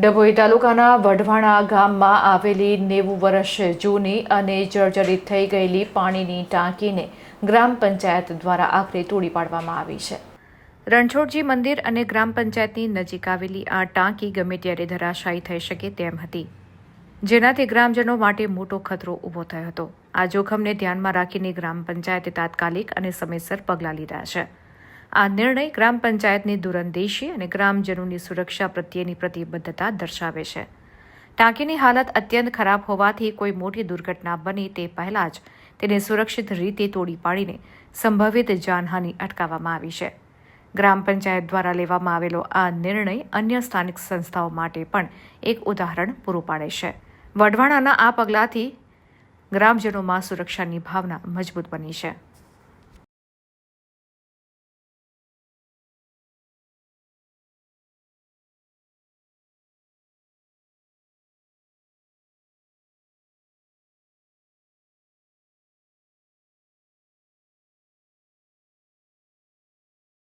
ડભોઈ તાલુકાના વઢવાણા ગામમાં આવેલી નેવું વર્ષ જૂની અને જર્જરિત થઈ ગયેલી પાણીની ટાંકીને ગ્રામ પંચાયત દ્વારા આખરે તોડી પાડવામાં આવી છે. રણછોડજી મંદિર અને ગ્રામ પંચાયતની નજીક આવેલી આ ટાંકી ગમે ત્યારે ધરાશાયી થઈ શકે તેમ હતી. જેનાથી ગ્રામજનો માટે મોટો ખતરો ઊભો થયો હતો. આ જોખમને ધ્યાનમાં રાખીને ગ્રામ પંચાયતે તાત્કાલિક અને સમયસર પગલાં લીધા છે. આ નિર્ણય ગ્રામ પંચાયતની દૂરંદેશી અને ગ્રામજનોની સુરક્ષા પ્રત્યેની પ્રતિબદ્ધતા દર્શાવે છે. ટાંકીની હાલત અત્યંત ખરાબ હોવાથી કોઈ મોટી દુર્ઘટના બને તે પહેલાં જ તેને સુરક્ષિત રીતે તોડી પાડીને સંભવિત જાનહાનિ અટકાવવામાં આવી છે. ગ્રામ પંચાયત દ્વારા લેવામાં આવેલો આ નિર્ણય અન્ય સ્થાનિક સંસ્થાઓ માટે પણ એક ઉદાહરણ પૂરું પાડે છે. વઢવાણાના આ પગલાંથી ગ્રામજનોમાં સુરક્ષાની ભાવના મજબૂત બની છે.